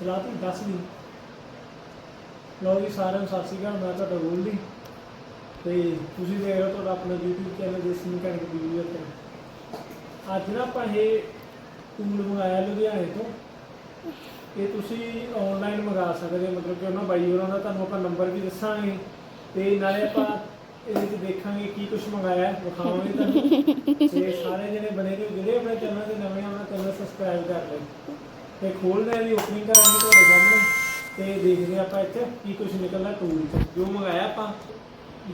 ਚਲਾਤੀ, ਦੱਸ ਦੀ। ਲਓ ਜੀ, ਸਾਰਿਆਂ ਨੂੰ ਸਤਿ ਸ਼੍ਰੀ ਅਕਾਲ, ਮੈਂ ਤੁਹਾਡਾ ਗੋਲਡੀ। ਤੇ ਤੁਸੀਂ ਦੇਖ ਰਹੇ ਹੋ ਤੁਹਾਡਾ ਆਪਣਾ YouTube ਚੈਨਲ ਦੇਸੀ ਮਕੈਨਿਕ ਵੀਡੀਓ ਤੇ। ਅੱਜ ਨਾ ਆਪਾਂ ਇਹ ਟੂਲ ਮੰਗਾਇਆ ਲੁਧਿਆਣੇ ਤੋਂ। ਇਹ ਤੁਸੀਂ ਆਨਲਾਈਨ ਮੰਗਾ ਸਕਦੇ ਹੋ, ਮਤਲਬ ਕਿ ਉਹਨਾਂ ਬਾਈ ਹੋਰਾਂ ਦਾ ਤੁਹਾਨੂੰ ਆਪਾਂ ਨੰਬਰ ਵੀ ਦੱਸਾਂਗੇ। ਤੇ ਨਾਲੇ ਆਪਾਂ ਇਹਦੇ ਵਿੱਚ ਦੇਖਾਂਗੇ ਕੀ ਕੁਝ ਮੰਗਾਇਆ, ਵਿਖਾਵਾਂਗੇ ਤੁਹਾਨੂੰ। ਤੇ ਸਾਰੇ ਜਿਹੜੇ ਬਣੇ ਨੇ ਜਿਹੜੇ ਆਪਣੇ ਚੈਨਲ ਦੇ ਨਵੇਂ ਆ ਚੈਨਲ ਸਬਸਕ੍ਰਾਈਬ ਕਰ ਲਓ। ਤੇ ਖੋਲਦੇ ਆ ਦੀ ਓਪਨਿੰਗ ਕਰਾਂਗੇ ਤੁਹਾਡੇ ਸਾਹਮਣੇ। ਤੇ ਦੇਖਦੇ ਆਪਾਂ ਇੱਥੇ ਕੀ ਕੁਝ ਨਿਕਲਦਾ ਟੂਲ ਚ ਜੋ ਮੰਗਾਇਆ ਆਪਾਂ,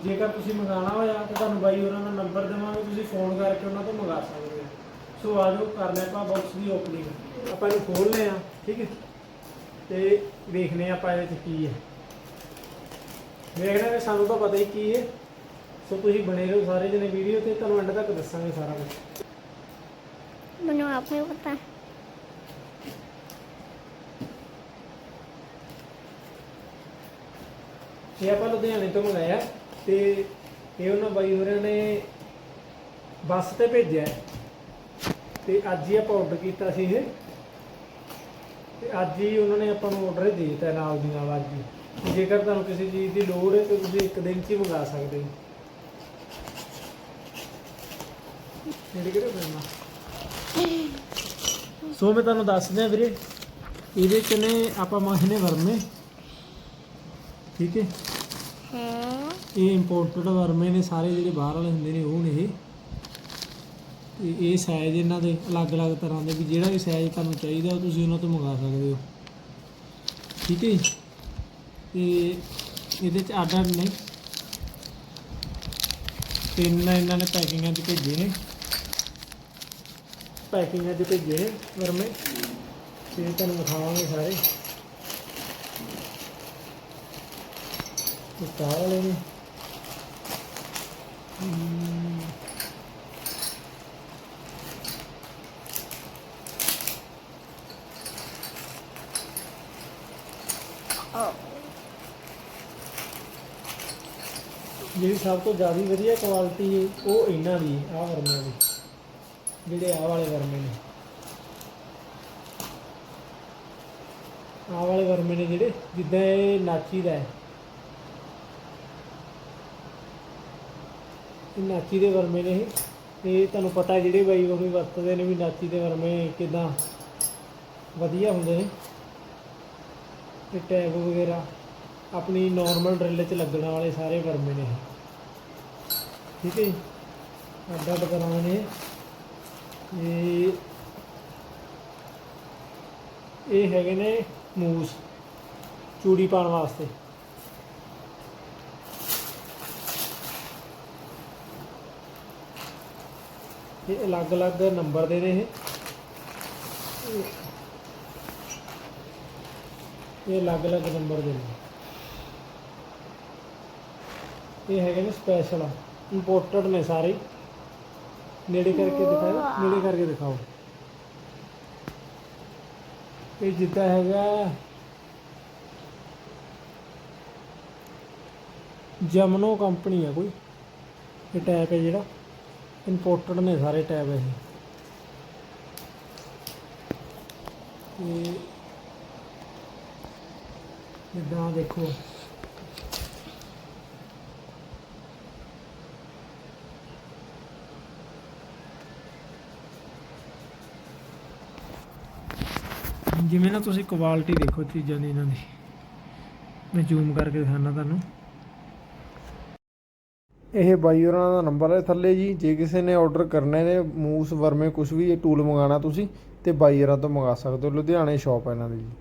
ਜੇਕਰ ਤੁਸੀਂ ਮੰਗਾਉਣਾ ਹੋਇਆ ਤਾਂ ਤੁਹਾਨੂੰ ਬਾਈ ਹੋਰਾਂ ਦਾ ਨੰਬਰ ਦੇਵਾਂਗੇ, ਤੁਸੀਂ ਫੋਨ ਕਰਕੇ ਉਹਨਾਂ ਤੋਂ ਮੰਗਾ ਸਕਦੇ ਹੋ। ਸੋ ਆ ਜਾਓ ਕਰਦੇ ਆਪਾਂ ਬਾਕਸ ਦੀ ਓਪਨਿੰਗ ਆਪਾਂ ਇਹਨੂੰ ਖੋਲ੍ਹਦੇ ਆ ਠੀਕ ਹੈ। ਤੇ ਦੇਖਦੇ ਹਾਂ ਆਪਾਂ ਇਹਦੇ ਵਿੱਚ ਕੀ ਹੈ। ਦੇਖਦੇ ਹਾਂ ਸਾਨੂੰ ਤਾਂ ਪਤਾ ਹੀ ਕੀ ਹੈ। ਸੋ ਤੁਸੀਂ ਬਣੇ ਰਹੋ ਸਾਰੇ ਜਣੇ ਵੀਡੀਓ ਤੇ, ਤੁਹਾਨੂੰ ਐਂਡ ਤੱਕ ਦੱਸਾਂਗੇ ਸਾਰਾ ਕੁਝ ਮੈਨੂੰ ਆਪ ਨਹੀਂ ਪਤਾ। ਇਹ ਆਪਾਂ ਲੁਧਿਆਣੇ ਤੋਂ ਮੰਗਾਇਆ ਤੇ ਇਹ ਉਹਨਾਂ ਬਾਈ ਹੋਰਾਂ ਨੇ ਬੱਸ ਤੇ ਭੇਜਿਆ ਹੈ। ਤੇ ਅੱਜ ਹੀ ਆਪਾਂ ਆਰਡਰ ਕੀਤਾ ਸੀ ਇਹ। ਤੇ ਅੱਜ ਹੀ ਉਹਨਾਂ ਨੇ ਆਪਾਂ ਨੂੰ ਆਰਡਰ ਦੇ ਦਿੱਤਾ ਨਾਲ ਦੀ ਨਾਲ ਅੱਜ ਹੀ। ਜੇਕਰ ਤੁਹਾਨੂੰ ਕਿਸੇ ਚੀਜ਼ ਦੀ ਲੋੜ ਹੈ ਤਾਂ ਤੁਸੀਂ ਇੱਕ ਦਿਨ 'ਚ ਹੀ ਮੰਗਾ ਸਕਦੇ ਹੋ। ਮੇਰੇ ਕਿਹੜੇ ਬਣਨਾ ਸੋ ਮੈਂ ਤੁਹਾਨੂੰ ਦੱਸ ਦਿਆਂ ਵੀਰੇ, ਇਹਦੇ ਚ ਨੇ ਆਪਾਂ ਮਹੀਨੇ ਵਰਮੇ ਠੀਕ ਹੈ? ਹਾਂ। ਇਹ ਇੰਪੋਰਟਡ ਵਰਮੇ ਨੇ ਸਾਰੇ ਜਿਹੜੇ ਬਾਹਰ ਵਾਲੇ ਹੁੰਦੇ ਨੇ ਉਹ ਨੇ ਇਹ। ਤੇ ਇਹ ਸਾਈਜ਼ ਇਹਨਾਂ ਦੇ ਅਲੱਗ-ਅਲੱਗ ਤਰ੍ਹਾਂ ਦੇ ਵੀ ਜਿਹੜਾ ਵੀ ਸਾਈਜ਼ ਤੁਹਾਨੂੰ ਚਾਹੀਦਾ ਉਹ ਤੁਸੀਂ ਉਹਨਾਂ ਤੋਂ ਮੰਗਾ ਸਕਦੇ ਹੋ। ਠੀਕ ਹੈ ਜੀ? ਤੇ ਇਹਦੇ ਚ ਆਰਡਰ ਨੇ ਤਿੰਨ ਇਹਨਾਂ ਨੇ ਪੈਕਿੰਗਾਂ 'ਚ ਭੇਜੇ ਨੇ। ਪੈਕਿੰਗਾਂ 'ਚ ਭੇਜੇ ਨੇ ਵਰਮੇ। ਤੇ ਤੁਹਾਨੂੰ ਦਿਖਾਵਾਂਗੇ ਸਾਰੇ। ਤਾਰ ਵਾਲੇ ਨੇ ਜਿਹੜੀ ਸਭ ਤੋਂ ਜ਼ਿਆਦਾ ਵਧੀਆ ਕੁਆਲਿਟੀ ਉਹ ਇਹਨਾਂ ਦੀ ਆਹ ਵਰਮਿਆਂ ਦੀ। ਜਿਹੜੇ ਆਹ ਵਾਲੇ ਵਰਮੇ ਨੇ। ਆਹ ਵਾਲੇ ਵਰਮੇ ਨੇ ਜਿਹੜੇ ਜਿੱਦਾਂ ਇਹ ਨਾਚੀ ਦਾ ਹੈ। ਨਾਚੀ ਦੇ ਵਰਮੇ ਨੇ ਇਹ। ਤੇ ਤੁਹਾਨੂੰ ਪਤਾ ਜਿਹੜੇ ਬਾਈ ਉਹ ਵੀ ਵਰਤਦੇ ਨੇ ਵੀ ਨਾਚੀ ਦੇ ਵਰਮੇ ਕਿਦਾਂ ਵਧੀਆ ਹੁੰਦੇ ਨੇ। ਤੇ ਟੈਗ ਵਗੈਰਾ ਆਪਣੀ ਨਾਰਮਲ ਡਰਿਲ 'ਚ ਲੱਗਣ ਵਾਲੇ ਸਾਰੇ ਵਰਮੇ ਨੇ ਠੀਕ ਹੈ ਜੀ। ਅੱਡ ਅੱਡ ਤਰ੍ਹਾਂ ਨੇ। ਇਹ ਇਹ ਹੈਗੇ ਨੇ ਮੂਸ ਚੂੜੀ ਪਾਉਣ ਵਾਸਤੇ। ਇਹ ਅਲੱਗ-ਅਲੱਗ ਨੰਬਰ ਦੇ ਨੇ ਇਹ। ਇਹ ਅਲੱਗ-ਅਲੱਗ ਨੰਬਰ ਦੇ ਨੇ। ਇਹ ਹੈਗੇ ਨੇ ਸਪੈਸ਼ਲ ਇੰਪੋਰਟਡ ਨੇ ਸਾਰੇ। ਨੇੜੇ ਕਰਕੇ ਦਿਖਾਓ ਨੇੜੇ ਕਰਕੇ ਦਿਖਾਓ। ਇਹ ਜਿੱਦਾਂ ਹੈਗਾ। ਜਮਨੋ ਕੰਪਨੀ ਆ ਕੋਈ। ਇਹ ਟੈਪ ਹੈ ਜਿਹੜਾ। ਇੰਪੋਰਟਡ ਨੇ ਸਾਰੇ ਟੈਬ ਇਹ। ਤੇ ਜਿੱਦਾਂ ਦੇਖੋ। ਜਿਵੇਂ ਨਾ ਤੁਸੀਂ ਕੁਆਲਿਟੀ ਦੇਖੋ ਚੀਜ਼ਾਂ ਦੀ ਇਹਨਾਂ ਦੀ। ਮੈਂ ਜ਼ੂਮ ਕਰਕੇ ਦਿਖਾਣਾ ਤੁਹਾਨੂੰ। ਇਹ ਬਾਈ ਹੋਰਾਂ ਦਾ ਨੰਬਰ ਹੈ ਥੱਲੇ ਜੀ। ਜੇ ਕਿਸੇ ਨੇ ਆਰਡਰ ਕਰਨੇ ਨੇ ਮੂਸ, ਵਰਮੇ ਕੁਝ ਵੀ, ਇਹ ਟੂਲ ਮੰਗਾਣਾ ਤੁਸੀਂ, ਤੇ ਬਾਈ ਹੋਰਾਂ ਤੋਂ ਮੰਗਾ ਸਕਦੇ ਹੋ। ਲੁਧਿਆਣੇ ਸ਼ਾਪ ਹੈ ਇਹਨਾਂ ਦੀ ਜੀ।